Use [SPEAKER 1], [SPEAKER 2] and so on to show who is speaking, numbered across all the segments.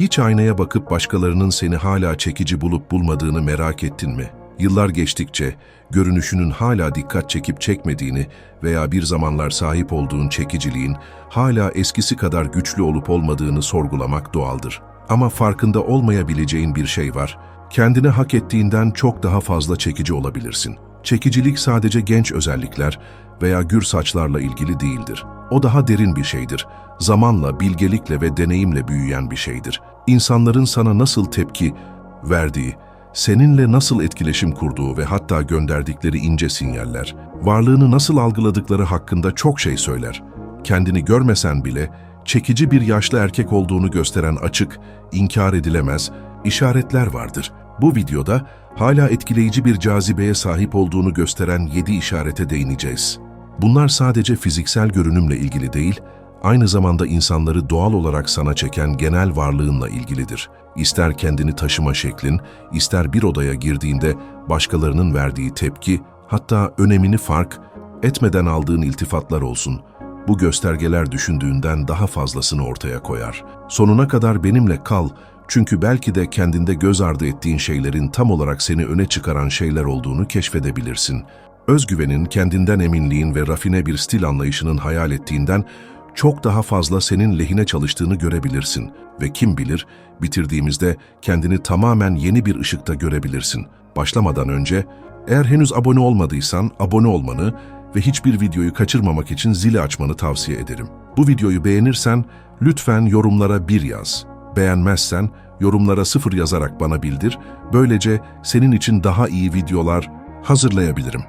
[SPEAKER 1] Hiç aynaya bakıp başkalarının seni hala çekici bulup bulmadığını merak ettin mi? Yıllar geçtikçe görünüşünün hala dikkat çekip çekmediğini veya bir zamanlar sahip olduğun çekiciliğin hala eskisi kadar güçlü olup olmadığını sorgulamak doğaldır. Ama farkında olmayabileceğin bir şey var. Kendine hak ettiğinden çok daha fazla çekici olabilirsin. Çekicilik sadece genç özellikler veya gür saçlarla ilgili değildir. O daha derin bir şeydir. Zamanla, bilgelikle ve deneyimle büyüyen bir şeydir. İnsanların sana nasıl tepki verdiği, seninle nasıl etkileşim kurduğu ve hatta gönderdikleri ince sinyaller, varlığını nasıl algıladıkları hakkında çok şey söyler. Kendini görmesen bile çekici bir yaşlı erkek olduğunu gösteren açık, inkar edilemez işaretler vardır. Bu videoda hala etkileyici bir cazibeye sahip olduğunu gösteren 7 işarete değineceğiz. Bunlar sadece fiziksel görünümle ilgili değil, aynı zamanda insanları doğal olarak sana çeken genel varlığınla ilgilidir. İster kendini taşıma şeklin, ister bir odaya girdiğinde başkalarının verdiği tepki, hatta önemini fark etmeden aldığın iltifatlar olsun. Bu göstergeler düşündüğünden daha fazlasını ortaya koyar. Sonuna kadar benimle kal, çünkü belki de kendinde göz ardı ettiğin şeylerin tam olarak seni öne çıkaran şeyler olduğunu keşfedebilirsin. Özgüvenin, kendinden eminliğin ve rafine bir stil anlayışının hayal ettiğinden çok daha fazla senin lehine çalıştığını görebilirsin. Ve kim bilir, bitirdiğimizde kendini tamamen yeni bir ışıkta görebilirsin. Başlamadan önce, eğer henüz abone olmadıysan abone olmanı ve hiçbir videoyu kaçırmamak için zili açmanı tavsiye ederim. Bu videoyu beğenirsen lütfen yorumlara bir yaz. Beğenmezsen yorumlara sıfır yazarak bana bildir. Böylece senin için daha iyi videolar hazırlayabilirim.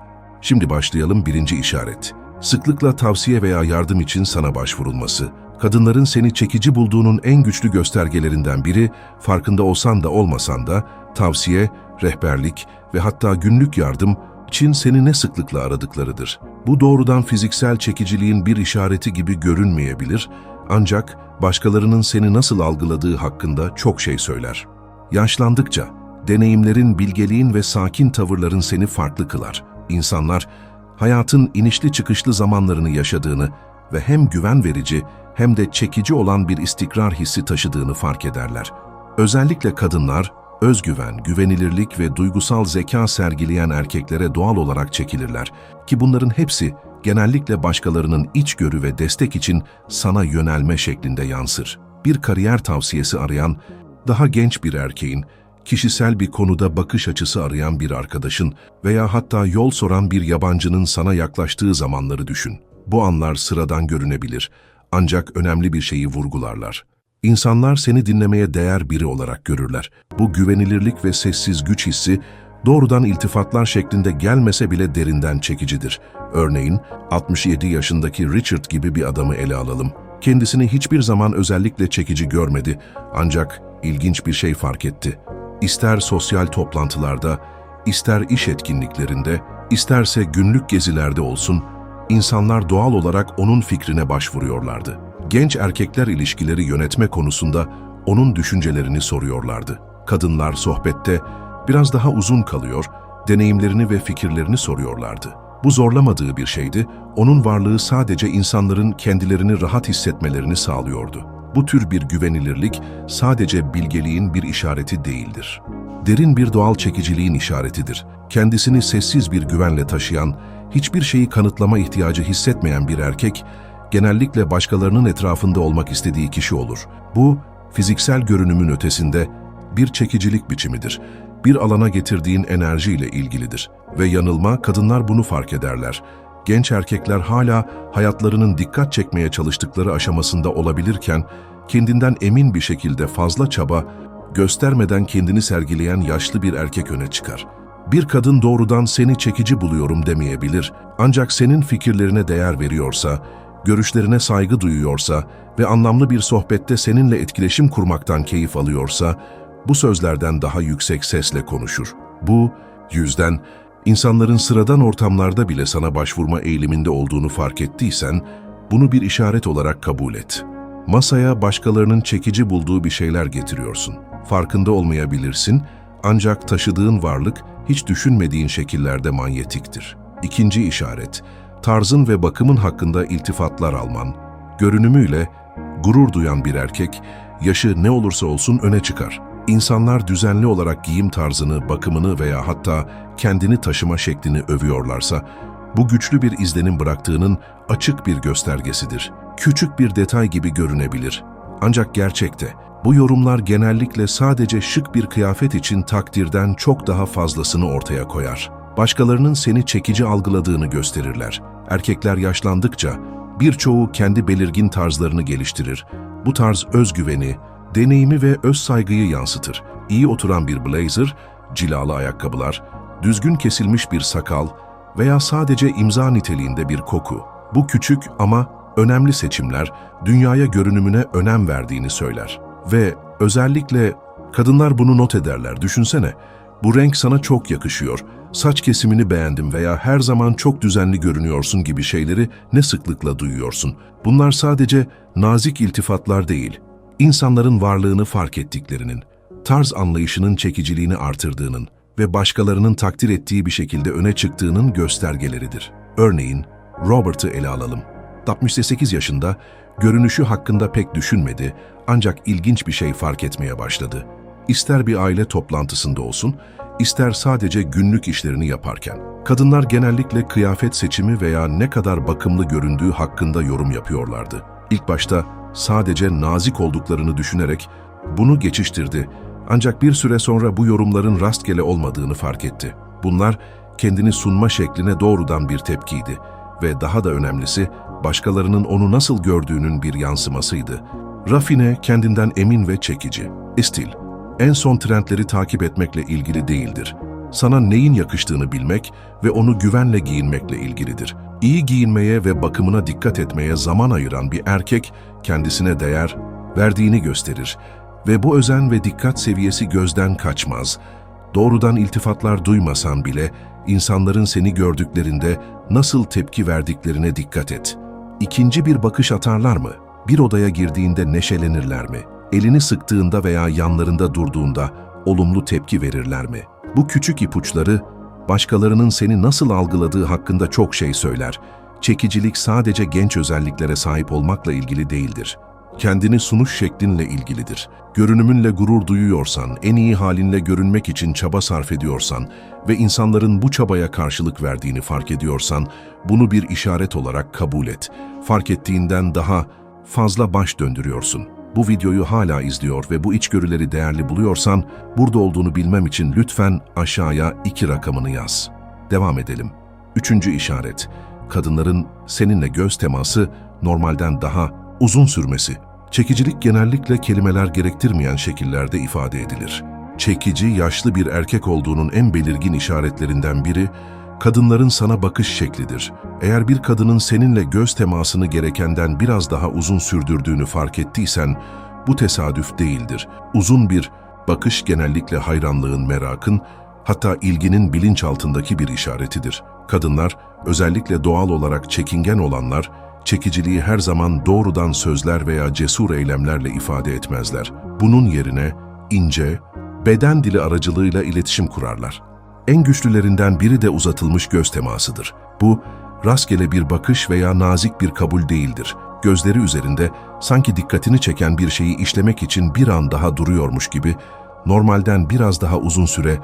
[SPEAKER 1] Şimdi başlayalım birinci işaret. Sıklıkla tavsiye veya yardım için sana başvurulması. Kadınların seni çekici bulduğunun en güçlü göstergelerinden biri, farkında olsan da olmasan da tavsiye, rehberlik ve hatta günlük yardım için seni ne sıklıkla aradıklarıdır. Bu doğrudan fiziksel çekiciliğin bir işareti gibi görünmeyebilir, ancak başkalarının seni nasıl algıladığı hakkında çok şey söyler. Yaşlandıkça, deneyimlerin, bilgeliğin ve sakin tavırların seni farklı kılar. İnsanlar, hayatın inişli çıkışlı zamanlarını yaşadığını ve hem güven verici hem de çekici olan bir istikrar hissi taşıdığını fark ederler. Özellikle kadınlar, özgüven, güvenilirlik ve duygusal zeka sergileyen erkeklere doğal olarak çekilirler ki bunların hepsi genellikle başkalarının içgörü ve destek için sana yönelme şeklinde yansır. Bir kariyer tavsiyesi arayan, daha genç bir erkeğin, kişisel bir konuda bakış açısı arayan bir arkadaşın veya hatta yol soran bir yabancının sana yaklaştığı zamanları düşün. Bu anlar sıradan görünebilir ancak önemli bir şeyi vurgularlar. İnsanlar seni dinlemeye değer biri olarak görürler. Bu güvenilirlik ve sessiz güç hissi doğrudan iltifatlar şeklinde gelmese bile derinden çekicidir. Örneğin 67 yaşındaki Richard gibi bir adamı ele alalım. Kendisini hiçbir zaman özellikle çekici görmedi ancak ilginç bir şey fark etti. İster sosyal toplantılarda, ister iş etkinliklerinde, isterse günlük gezilerde olsun, insanlar doğal olarak onun fikrine başvuruyorlardı. Genç erkekler ilişkileri yönetme konusunda onun düşüncelerini soruyorlardı. Kadınlar sohbette biraz daha uzun kalıyor, deneyimlerini ve fikirlerini soruyorlardı. Bu zorlamadığı bir şeydi, onun varlığı sadece insanların kendilerini rahat hissetmelerini sağlıyordu. Bu tür bir güvenilirlik sadece bilgeliğin bir işareti değildir. Derin bir doğal çekiciliğin işaretidir. Kendisini sessiz bir güvenle taşıyan, hiçbir şeyi kanıtlama ihtiyacı hissetmeyen bir erkek, genellikle başkalarının etrafında olmak istediği kişi olur. Bu, fiziksel görünümün ötesinde bir çekicilik biçimidir. Bir alana getirdiğin enerjiyle ilgilidir. Ve yanılma, kadınlar bunu fark ederler. Genç erkekler hala hayatlarının dikkat çekmeye çalıştıkları aşamasında olabilirken, kendinden emin bir şekilde fazla çaba, göstermeden kendini sergileyen yaşlı bir erkek öne çıkar. Bir kadın doğrudan seni çekici buluyorum demeyebilir. Ancak senin fikirlerine değer veriyorsa, görüşlerine saygı duyuyorsa ve anlamlı bir sohbette seninle etkileşim kurmaktan keyif alıyorsa, bu sözlerden daha yüksek sesle konuşur. Bu, yüzden, insanların sıradan ortamlarda bile sana başvurma eğiliminde olduğunu fark ettiysen, bunu bir işaret olarak kabul et. Masaya başkalarının çekici bulduğu bir şeyler getiriyorsun. Farkında olmayabilirsin, ancak taşıdığın varlık hiç düşünmediğin şekillerde manyetiktir. İkinci işaret, tarzın ve bakımın hakkında iltifatlar alman. Görünümüyle gurur duyan bir erkek, yaşı ne olursa olsun öne çıkar. İnsanlar düzenli olarak giyim tarzını, bakımını veya hatta kendini taşıma şeklini övüyorlarsa, bu güçlü bir izlenim bıraktığının açık bir göstergesidir. Küçük bir detay gibi görünebilir. Ancak gerçekte bu yorumlar genellikle sadece şık bir kıyafet için takdirden çok daha fazlasını ortaya koyar. Başkalarının seni çekici algıladığını gösterirler. Erkekler yaşlandıkça birçoğu kendi belirgin tarzlarını geliştirir. Bu tarz özgüveni, deneyimi ve öz saygıyı yansıtır. İyi oturan bir blazer, cilalı ayakkabılar, düzgün kesilmiş bir sakal veya sadece imza niteliğinde bir koku. Bu küçük ama önemli seçimler dünyaya görünümüne önem verdiğini söyler. Ve özellikle kadınlar bunu not ederler. Düşünsene, bu renk sana çok yakışıyor, saç kesimini beğendim veya her zaman çok düzenli görünüyorsun gibi şeyleri ne sıklıkla duyuyorsun. Bunlar sadece nazik iltifatlar değil, insanların varlığını fark ettiklerinin, tarz anlayışının çekiciliğini artırdığının ve başkalarının takdir ettiği bir şekilde öne çıktığının göstergeleridir. Örneğin, Robert'ı ele alalım. 68 yaşında, görünüşü hakkında pek düşünmedi ancak ilginç bir şey fark etmeye başladı. İster bir aile toplantısında olsun, ister sadece günlük işlerini yaparken. Kadınlar genellikle kıyafet seçimi veya ne kadar bakımlı göründüğü hakkında yorum yapıyorlardı. İlk başta sadece nazik olduklarını düşünerek bunu geçiştirdi ancak bir süre sonra bu yorumların rastgele olmadığını fark etti. Bunlar kendini sunma şekline doğrudan bir tepkiydi ve daha da önemlisi başkalarının onu nasıl gördüğünün bir yansımasıydı. Rafine kendinden emin ve çekici. Stil, en son trendleri takip etmekle ilgili değildir. Sana neyin yakıştığını bilmek ve onu güvenle giyinmekle ilgilidir. İyi giyinmeye ve bakımına dikkat etmeye zaman ayıran bir erkek kendisine değer verdiğini gösterir ve bu özen ve dikkat seviyesi gözden kaçmaz. Doğrudan iltifatlar duymasan bile insanların seni gördüklerinde nasıl tepki verdiklerine dikkat et. İkinci bir bakış atarlar mı? Bir odaya girdiğinde neşelenirler mi? Elini sıktığında veya yanlarında durduğunda olumlu tepki verirler mi? Bu küçük ipuçları başkalarının seni nasıl algıladığı hakkında çok şey söyler. Çekicilik sadece genç özelliklere sahip olmakla ilgili değildir. Kendini sunuş şeklinle ilgilidir. Görünümünle gurur duyuyorsan, en iyi halinle görünmek için çaba sarf ediyorsan ve insanların bu çabaya karşılık verdiğini fark ediyorsan, bunu bir işaret olarak kabul et. Fark ettiğinden daha fazla baş döndürüyorsun. Bu videoyu hala izliyor ve bu içgörüleri değerli buluyorsan, burada olduğunu bilmem için lütfen aşağıya iki rakamını yaz. Devam edelim. Üçüncü işaret, kadınların seninle göz teması normalden daha uzun sürmesi. Çekicilik genellikle kelimeler gerektirmeyen şekillerde ifade edilir. Çekici, yaşlı bir erkek olduğunun en belirgin işaretlerinden biri, kadınların sana bakış şeklidir. Eğer bir kadının seninle göz temasını gerekenden biraz daha uzun sürdürdüğünü fark ettiysen, bu tesadüf değildir. Uzun bir bakış genellikle hayranlığın, merakın, hatta ilginin bilinçaltındaki bir işaretidir. Kadınlar, özellikle doğal olarak çekingen olanlar, çekiciliği her zaman doğrudan sözler veya cesur eylemlerle ifade etmezler. Bunun yerine ince, beden dili aracılığıyla iletişim kurarlar. En güçlülerinden biri de uzatılmış göz temasıdır. Bu, rastgele bir bakış veya nazik bir kabul değildir. Gözleri üzerinde sanki dikkatini çeken bir şeyi işlemek için bir an daha duruyormuş gibi, normalden biraz daha uzun süre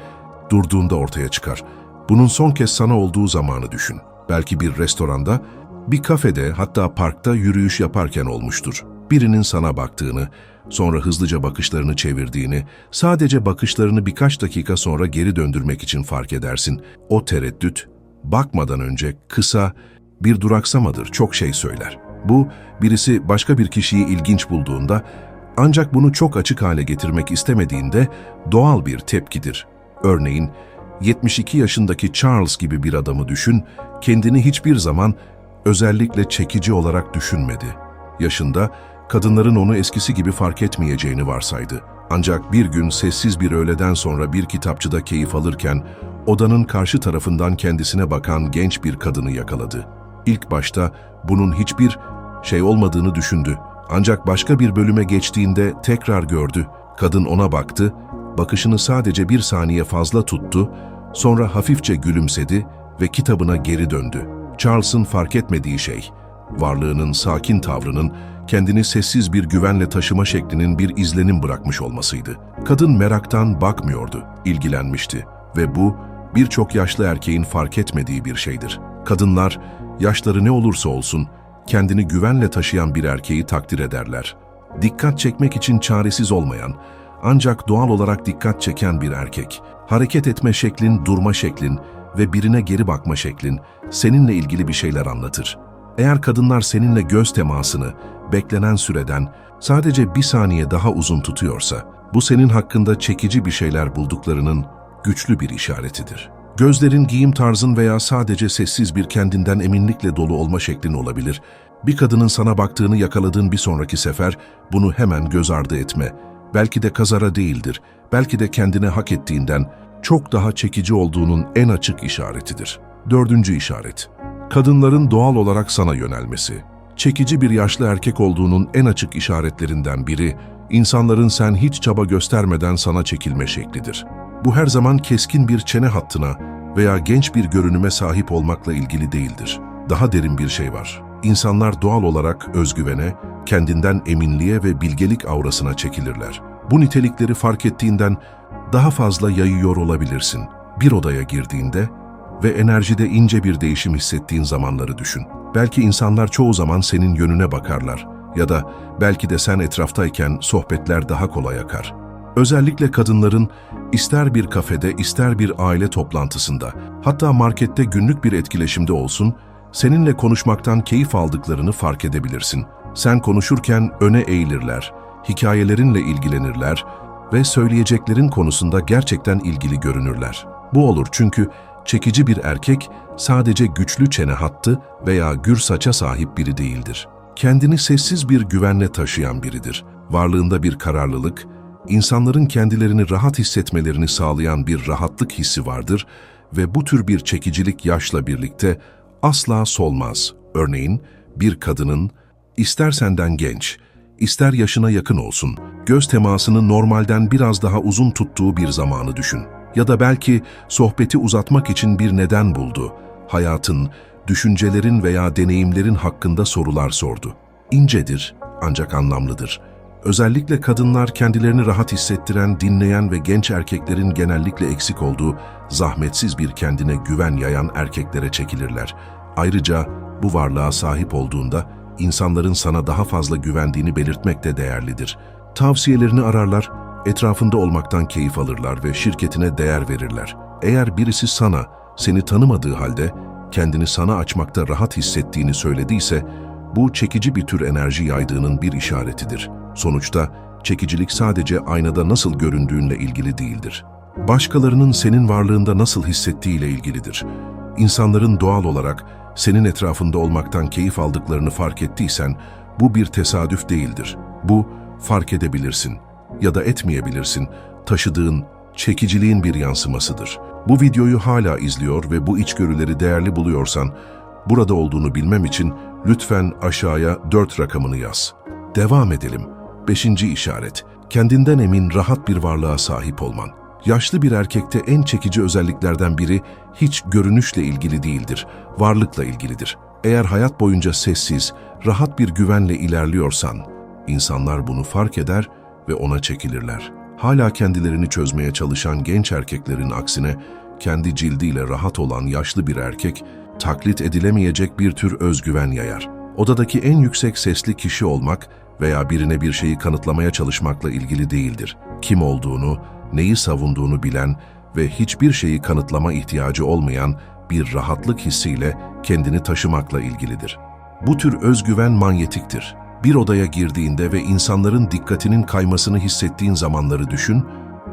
[SPEAKER 1] durduğunda ortaya çıkar. Bunun son kez sana olduğu zamanı düşün. Belki bir restoranda bir kafede hatta parkta yürüyüş yaparken olmuştur. Birinin sana baktığını, sonra hızlıca bakışlarını çevirdiğini, sadece bakışlarını birkaç dakika sonra geri döndürmek için fark edersin. O tereddüt, bakmadan önce kısa bir duraksamadır, çok şey söyler. Bu, birisi başka bir kişiyi ilginç bulduğunda, ancak bunu çok açık hale getirmek istemediğinde doğal bir tepkidir. Örneğin, 72 yaşındaki Charles gibi bir adamı düşün, kendini hiçbir zaman özellikle çekici olarak düşünmedi. Yaşında kadınların onu eskisi gibi fark etmeyeceğini varsaydı. Ancak bir gün sessiz bir öğleden sonra bir kitapçıda keyif alırken odanın karşı tarafından kendisine bakan genç bir kadını yakaladı. İlk başta bunun hiçbir şey olmadığını düşündü. Ancak başka bir bölüme geçtiğinde tekrar gördü. Kadın ona baktı, bakışını sadece bir saniye fazla tuttu, sonra hafifçe gülümsedi ve kitabına geri döndü. Charles'ın fark etmediği şey, varlığının sakin tavrının kendini sessiz bir güvenle taşıma şeklinin bir izlenim bırakmış olmasıydı. Kadın meraktan bakmıyordu, ilgilenmişti ve bu birçok yaşlı erkeğin fark etmediği bir şeydir. Kadınlar, yaşları ne olursa olsun, kendini güvenle taşıyan bir erkeği takdir ederler. Dikkat çekmek için çaresiz olmayan, ancak doğal olarak dikkat çeken bir erkek, hareket etme şeklin, durma şeklin ve birine geri bakma şeklin seninle ilgili bir şeyler anlatır. Eğer kadınlar seninle göz temasını, beklenen süreden sadece bir saniye daha uzun tutuyorsa, bu senin hakkında çekici bir şeyler bulduklarının güçlü bir işaretidir. Gözlerin giyim tarzın veya sadece sessiz bir kendinden eminlikle dolu olma şeklin olabilir. Bir kadının sana baktığını yakaladığın bir sonraki sefer bunu hemen göz ardı etme. Belki de kazara değildir, belki de kendine hak ettiğinden çok daha çekici olduğunun en açık işaretidir. Dördüncü işaret. Kadınların doğal olarak sana yönelmesi. Çekici bir yaşlı erkek olduğunun en açık işaretlerinden biri, insanların sen hiç çaba göstermeden sana çekilme şeklidir. Bu her zaman keskin bir çene hattına veya genç bir görünüme sahip olmakla ilgili değildir. Daha derin bir şey var. İnsanlar doğal olarak özgüvene, kendinden eminliğe ve bilgelik aurasına çekilirler. Bu nitelikleri fark ettiğinden daha fazla yayıyor olabilirsin. Bir odaya girdiğinde ve enerjide ince bir değişim hissettiğin zamanları düşün. Belki insanlar çoğu zaman senin yönüne bakarlar ya da belki de sen etraftayken sohbetler daha kolay akar. Özellikle kadınların ister bir kafede ister bir aile toplantısında hatta markette günlük bir etkileşimde olsun seninle konuşmaktan keyif aldıklarını fark edebilirsin. Sen konuşurken öne eğilirler, hikayelerinle ilgilenirler ve söyleyeceklerin konusunda gerçekten ilgili görünürler. Bu olur çünkü çekici bir erkek sadece güçlü çene hattı veya gür saça sahip biri değildir. Kendini sessiz bir güvenle taşıyan biridir. Varlığında bir kararlılık, insanların kendilerini rahat hissetmelerini sağlayan bir rahatlık hissi vardır ve bu tür bir çekicilik yaşla birlikte asla solmaz. Örneğin bir kadının ister senden genç, ister yaşına yakın olsun, göz temasını normalden biraz daha uzun tuttuğu bir zamanı düşün. Ya da belki sohbeti uzatmak için bir neden buldu. Hayatın, düşüncelerin veya deneyimlerin hakkında sorular sordu. İncedir ancak anlamlıdır. Özellikle kadınlar kendilerini rahat hissettiren, dinleyen ve genç erkeklerin genellikle eksik olduğu zahmetsiz bir kendine güven yayan erkeklere çekilirler. Ayrıca bu varlığa sahip olduğunda insanların sana daha fazla güvendiğini belirtmek de değerlidir. Tavsiyelerini ararlar, etrafında olmaktan keyif alırlar ve şirketine değer verirler. Eğer birisi sana, seni tanımadığı halde kendini sana açmakta rahat hissettiğini söylediyse, bu çekici bir tür enerji yaydığının bir işaretidir. Sonuçta çekicilik sadece aynada nasıl göründüğünle ilgili değildir. Başkalarının senin varlığında nasıl hissettiğiyle ilgilidir. İnsanların doğal olarak senin etrafında olmaktan keyif aldıklarını fark ettiysen, bu bir tesadüf değildir. Bu, fark edebilirsin ya da etmeyebilirsin, taşıdığın çekiciliğin bir yansımasıdır. Bu videoyu hala izliyor ve bu içgörüleri değerli buluyorsan, burada olduğunu bilmem için lütfen aşağıya 4 rakamını yaz. Devam edelim. Beşinci işaret, kendinden emin rahat bir varlığa sahip olman. Yaşlı bir erkekte en çekici özelliklerden biri hiç görünüşle ilgili değildir, varlıkla ilgilidir. Eğer hayat boyunca sessiz, rahat bir güvenle ilerliyorsan, insanlar bunu fark eder ve ona çekilirler. Hala kendilerini çözmeye çalışan genç erkeklerin aksine, kendi cildiyle rahat olan yaşlı bir erkek, taklit edilemeyecek bir tür özgüven yayar. Odadaki en yüksek sesli kişi olmak veya birine bir şeyi kanıtlamaya çalışmakla ilgili değildir. Kim olduğunu, neyi savunduğunu bilen ve hiçbir şeyi kanıtlama ihtiyacı olmayan bir rahatlık hissiyle kendini taşımakla ilgilidir. Bu tür özgüven manyetiktir. Bir odaya girdiğinde ve insanların dikkatinin kaymasını hissettiğin zamanları düşün,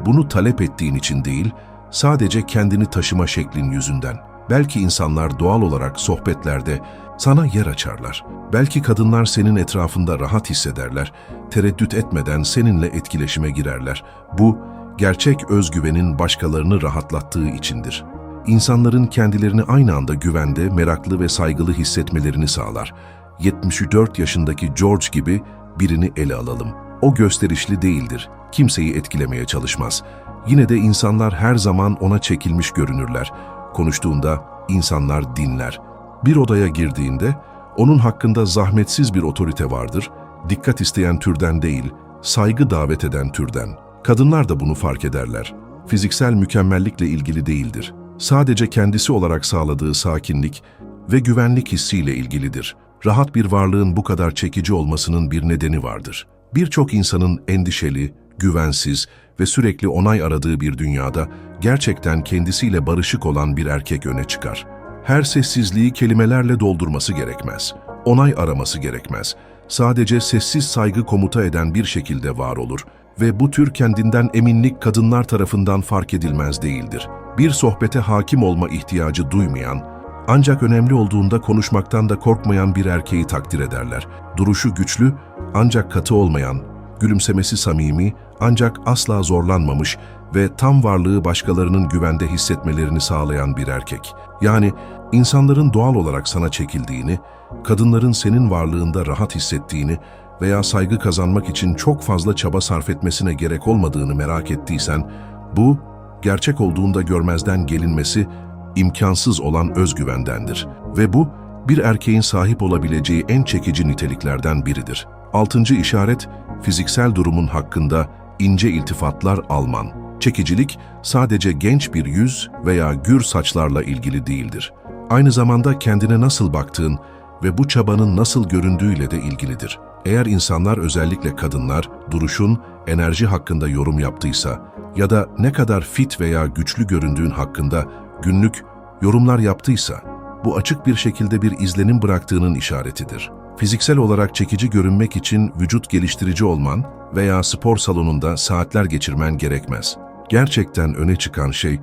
[SPEAKER 1] bunu talep ettiğin için değil, sadece kendini taşıma şeklin yüzünden. Belki insanlar doğal olarak sohbetlerde sana yer açarlar. Belki kadınlar senin etrafında rahat hissederler, tereddüt etmeden seninle etkileşime girerler. Bu, gerçek özgüvenin başkalarını rahatlattığı içindir. İnsanların kendilerini aynı anda güvende, meraklı ve saygılı hissetmelerini sağlar. 74 yaşındaki George gibi birini ele alalım. O gösterişli değildir, kimseyi etkilemeye çalışmaz. Yine de insanlar her zaman ona çekilmiş görünürler. Konuştuğunda insanlar dinler. Bir odaya girdiğinde onun hakkında zahmetsiz bir otorite vardır, dikkat isteyen türden değil, saygı davet eden türden. Kadınlar da bunu fark ederler. Fiziksel mükemmellikle ilgili değildir. Sadece kendisi olarak sağladığı sakinlik ve güvenlik hissiyle ilgilidir. Rahat bir varlığın bu kadar çekici olmasının bir nedeni vardır. Birçok insanın endişeli, güvensiz ve sürekli onay aradığı bir dünyada gerçekten kendisiyle barışık olan bir erkek öne çıkar. Her sessizliği kelimelerle doldurması gerekmez. Onay araması gerekmez. Sadece sessiz saygı komuta eden bir şekilde var olur ve bu tür kendinden eminlik kadınlar tarafından fark edilmez değildir. Bir sohbete hakim olma ihtiyacı duymayan, ancak önemli olduğunda konuşmaktan da korkmayan bir erkeği takdir ederler. Duruşu güçlü, ancak katı olmayan, gülümsemesi samimi, ancak asla zorlanmamış ve tam varlığı başkalarının güvende hissetmelerini sağlayan bir erkek. Yani insanların doğal olarak sana çekildiğini, kadınların senin varlığında rahat hissettiğini veya saygı kazanmak için çok fazla çaba sarf etmesine gerek olmadığını merak ettiysen, bu, gerçek olduğunda görmezden gelinmesi imkansız olan özgüvendendir. Ve bu, bir erkeğin sahip olabileceği en çekici niteliklerden biridir. Altıncı işaret, fiziksel durumun hakkında ince iltifatlar alman. Çekicilik sadece genç bir yüz veya gür saçlarla ilgili değildir. Aynı zamanda kendine nasıl baktığın ve bu çabanın nasıl göründüğüyle de ilgilidir. Eğer insanlar özellikle kadınlar duruşun, enerji hakkında yorum yaptıysa ya da ne kadar fit veya güçlü göründüğün hakkında günlük yorumlar yaptıysa, bu açık bir şekilde bir izlenim bıraktığının işaretidir. Fiziksel olarak çekici görünmek için vücut geliştirici olman veya spor salonunda saatler geçirmen gerekmez. Gerçekten öne çıkan şey,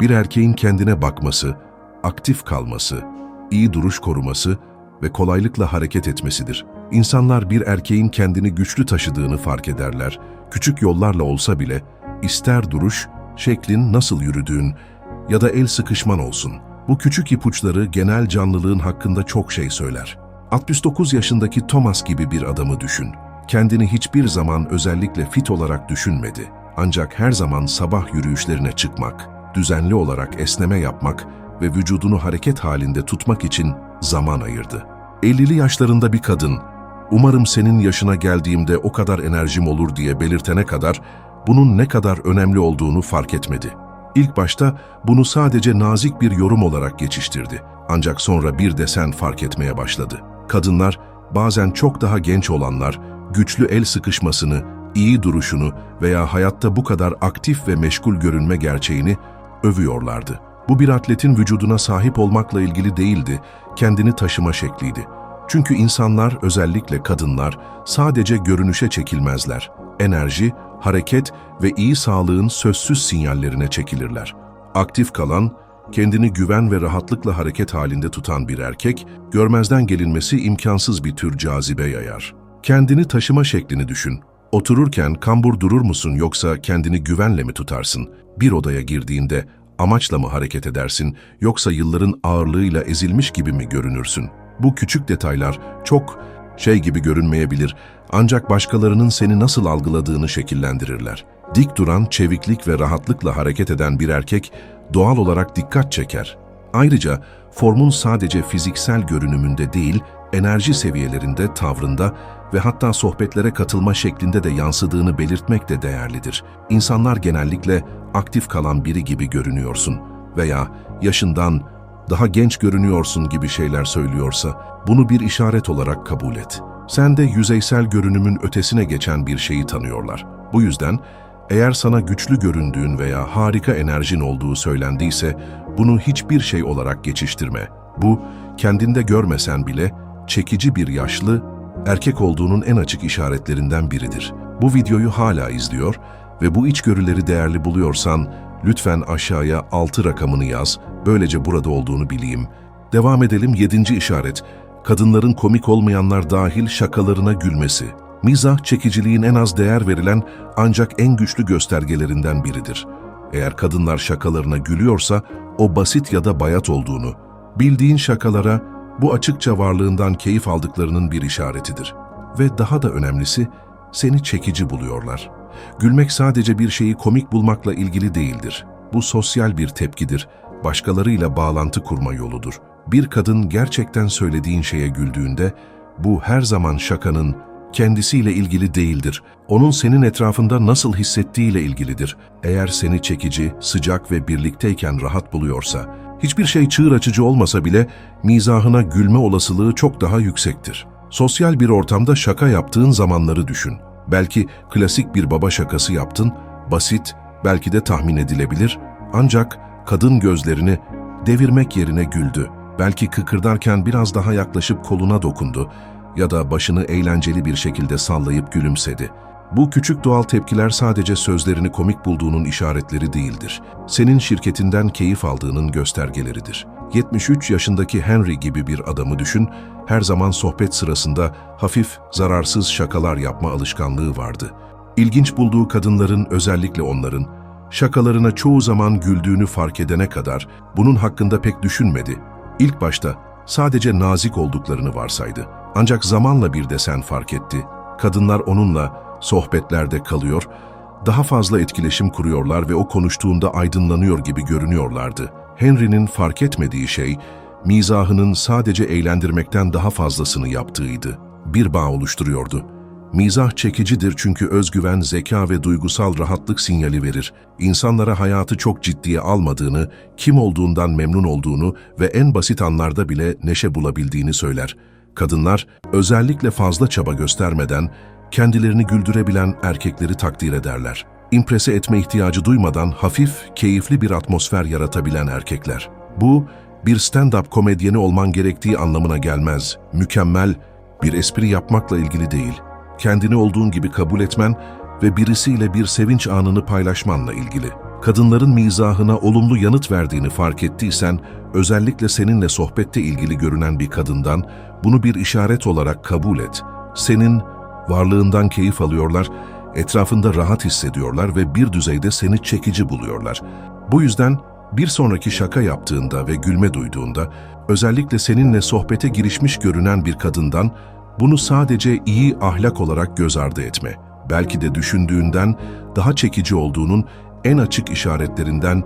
[SPEAKER 1] bir erkeğin kendine bakması, aktif kalması, iyi duruş koruması ve kolaylıkla hareket etmesidir. İnsanlar bir erkeğin kendini güçlü taşıdığını fark ederler. Küçük yollarla olsa bile, ister duruş, şeklin nasıl yürüdüğün ya da el sıkışman olsun. Bu küçük ipuçları genel canlılığın hakkında çok şey söyler. 69 yaşındaki Thomas gibi bir adamı düşün. Kendini hiçbir zaman özellikle fit olarak düşünmedi. Ancak her zaman sabah yürüyüşlerine çıkmak, düzenli olarak esneme yapmak ve vücudunu hareket halinde tutmak için zaman ayırdı. 50'li yaşlarında bir kadın, umarım senin yaşına geldiğimde o kadar enerjim olur diye belirtene kadar bunun ne kadar önemli olduğunu fark etmedi. İlk başta bunu sadece nazik bir yorum olarak geçiştirdi. Ancak sonra bir desen fark etmeye başladı. Kadınlar, bazen çok daha genç olanlar, güçlü el sıkışmasını, iyi duruşunu veya hayatta bu kadar aktif ve meşgul görünme gerçeğini övüyorlardı. Bu bir atletin vücuduna sahip olmakla ilgili değildi, kendini taşıma şekliydi. Çünkü insanlar, özellikle kadınlar, sadece görünüşe çekilmezler. Enerji, hareket ve iyi sağlığın sözsüz sinyallerine çekilirler. Aktif kalan, kendini güven ve rahatlıkla hareket halinde tutan bir erkek, görmezden gelinmesi imkansız bir tür cazibe yayar. Kendini taşıma şeklini düşün. Otururken kambur durur musun yoksa kendini güvenle mi tutarsın? Bir odaya girdiğinde amaçla mı hareket edersin yoksa yılların ağırlığıyla ezilmiş gibi mi görünürsün? Bu küçük detaylar çok şey gibi görünmeyebilir ancak başkalarının seni nasıl algıladığını şekillendirirler. Dik duran, çeviklik ve rahatlıkla hareket eden bir erkek doğal olarak dikkat çeker. Ayrıca formun sadece fiziksel görünümünde değil, enerji seviyelerinde, tavrında ve hatta sohbetlere katılma şeklinde de yansıdığını belirtmek de değerlidir. İnsanlar genellikle aktif kalan biri gibi görünüyorsun veya yaşından daha genç görünüyorsun gibi şeyler söylüyorsa bunu bir işaret olarak kabul et. Sen de yüzeysel görünümün ötesine geçen bir şeyi tanıyorlar. Bu yüzden eğer sana güçlü göründüğün veya harika enerjin olduğu söylendiyse bunu hiçbir şey olarak geçiştirme. Bu kendinde görmesen bile çekici bir yaşlı, erkek olduğunun en açık işaretlerinden biridir. Bu videoyu hala izliyor ve bu içgörüleri değerli buluyorsan lütfen aşağıya 6 rakamını yaz, böylece burada olduğunu bileyim. Devam edelim 7. işaret, kadınların komik olmayanlar dahil şakalarına gülmesi. Mizah, çekiciliğin en az değer verilen ancak en güçlü göstergelerinden biridir. Eğer kadınlar şakalarına gülüyorsa, o basit ya da bayat olduğunu, bildiğin şakalara bu açıkça varlığından keyif aldıklarının bir işaretidir. Ve daha da önemlisi, seni çekici buluyorlar. Gülmek sadece bir şeyi komik bulmakla ilgili değildir. Bu sosyal bir tepkidir, başkalarıyla bağlantı kurma yoludur. Bir kadın gerçekten söylediğin şeye güldüğünde, bu her zaman şakanın, kendisiyle ilgili değildir. Onun senin etrafında nasıl hissettiğiyle ilgilidir. Eğer seni çekici, sıcak ve birlikteyken rahat buluyorsa, hiçbir şey çığır açıcı olmasa bile mizahına gülme olasılığı çok daha yüksektir. Sosyal bir ortamda şaka yaptığın zamanları düşün. Belki klasik bir baba şakası yaptın, basit, belki de tahmin edilebilir, ancak kadın gözlerini devirmek yerine güldü. Belki kıkırdarken biraz daha yaklaşıp koluna dokundu ya da başını eğlenceli bir şekilde sallayıp gülümsedi. Bu küçük doğal tepkiler sadece sözlerini komik bulduğunun işaretleri değildir. Senin şirketinden keyif aldığının göstergeleridir. 73 yaşındaki Henry gibi bir adamı düşün, her zaman sohbet sırasında hafif, zararsız şakalar yapma alışkanlığı vardı. İlginç bulduğu kadınların, özellikle onların, şakalarına çoğu zaman güldüğünü fark edene kadar bunun hakkında pek düşünmedi. İlk başta sadece nazik olduklarını varsaydı. Ancak zamanla bir de sen fark etti. Kadınlar onunla sohbetlerde kalıyor, daha fazla etkileşim kuruyorlar ve o konuştuğunda aydınlanıyor gibi görünüyorlardı. Henry'nin fark etmediği şey, mizahının sadece eğlendirmekten daha fazlasını yaptığıydı. Bir bağ oluşturuyordu. Mizah çekicidir çünkü özgüven, zeka ve duygusal rahatlık sinyali verir. İnsanlara hayatı çok ciddiye almadığını, kim olduğundan memnun olduğunu ve en basit anlarda bile neşe bulabildiğini söyler. Kadınlar özellikle fazla çaba göstermeden kendilerini güldürebilen erkekleri takdir ederler. İmprese etme ihtiyacı duymadan hafif, keyifli bir atmosfer yaratabilen erkekler. Bu, bir stand-up komedyeni olman gerektiği anlamına gelmez. Mükemmel, bir espri yapmakla ilgili değil. Kendini olduğun gibi kabul etmen ve birisiyle bir sevinç anını paylaşmanla ilgili. Kadınların mizahına olumlu yanıt verdiğini fark ettiysen, özellikle seninle sohbette ilgili görünen bir kadından bunu bir işaret olarak kabul et. Senin varlığından keyif alıyorlar, etrafında rahat hissediyorlar ve bir düzeyde seni çekici buluyorlar. Bu yüzden bir sonraki şaka yaptığında ve gülme duyduğunda, özellikle seninle sohbete girişmiş görünen bir kadından bunu sadece iyi ahlak olarak göz ardı etme. Belki de düşündüğünden daha çekici olduğunun en açık işaretlerinden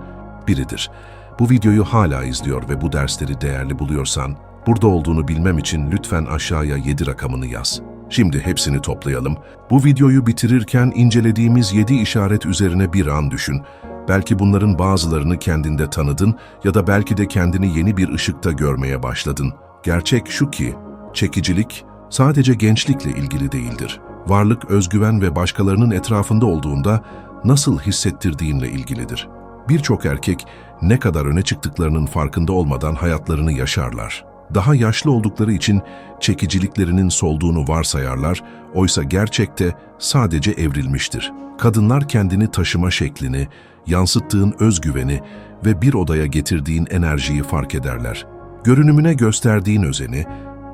[SPEAKER 1] biridir. Bu videoyu hala izliyor ve bu dersleri değerli buluyorsan, burada olduğunu bilmem için lütfen aşağıya 7 rakamını yaz. Şimdi hepsini toplayalım. Bu videoyu bitirirken incelediğimiz 7 işaret üzerine bir an düşün. Belki bunların bazılarını kendinde tanıdın ya da belki de kendini yeni bir ışıkta görmeye başladın. Gerçek şu ki, çekicilik sadece gençlikle ilgili değildir. Varlık, özgüven ve başkalarının etrafında olduğunda nasıl hissettirdiğinle ilgilidir. Birçok erkek ne kadar öne çıktıklarının farkında olmadan hayatlarını yaşarlar. Daha yaşlı oldukları için çekiciliklerinin solduğunu varsayarlar, oysa gerçekte sadece evrilmiştir. Kadınlar kendini taşıma şeklini, yansıttığın özgüveni ve bir odaya getirdiğin enerjiyi fark ederler. Görünümüne gösterdiğin özeni,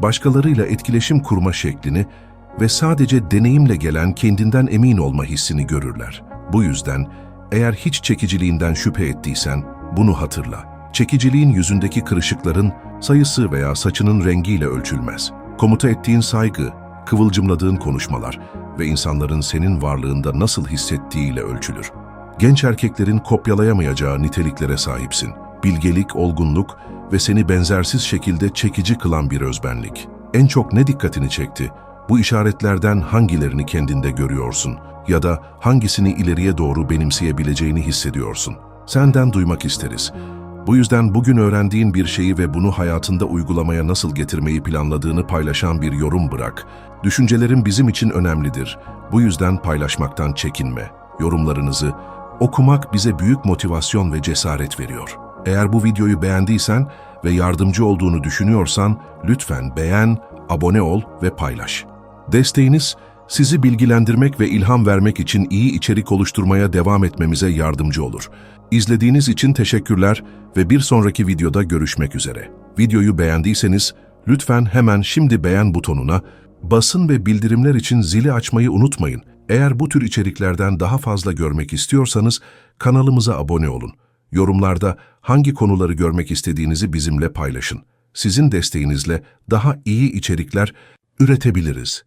[SPEAKER 1] başkalarıyla etkileşim kurma şeklini ve sadece deneyimle gelen kendinden emin olma hissini görürler. Bu yüzden eğer hiç çekiciliğinden şüphe ettiysen bunu hatırla. Çekiciliğin yüzündeki kırışıkların sayısı veya saçının rengiyle ölçülmez. Komuta ettiğin saygı, kıvılcımladığın konuşmalar ve insanların senin varlığında nasıl hissettiğiyle ölçülür. Genç erkeklerin kopyalayamayacağı niteliklere sahipsin. Bilgelik, olgunluk ve seni benzersiz şekilde çekici kılan bir özbenlik. En çok ne dikkatini çekti? Bu işaretlerden hangilerini kendinde görüyorsun ya da hangisini ileriye doğru benimseyebileceğini hissediyorsun? Senden duymak isteriz. Bu yüzden bugün öğrendiğin bir şeyi ve bunu hayatında uygulamaya nasıl getirmeyi planladığını paylaşan bir yorum bırak. Düşüncelerin bizim için önemlidir. Bu yüzden paylaşmaktan çekinme. Yorumlarınızı okumak bize büyük motivasyon ve cesaret veriyor. Eğer bu videoyu beğendiysen ve yardımcı olduğunu düşünüyorsan lütfen beğen, abone ol ve paylaş. Desteğiniz sizi bilgilendirmek ve ilham vermek için iyi içerik oluşturmaya devam etmemize yardımcı olur. İzlediğiniz için teşekkürler ve bir sonraki videoda görüşmek üzere. Videoyu beğendiyseniz lütfen hemen şimdi beğen butonuna basın ve bildirimler için zili açmayı unutmayın. Eğer bu tür içeriklerden daha fazla görmek istiyorsanız kanalımıza abone olun. Yorumlarda hangi konuları görmek istediğinizi bizimle paylaşın. Sizin desteğinizle daha iyi içerikler üretebiliriz.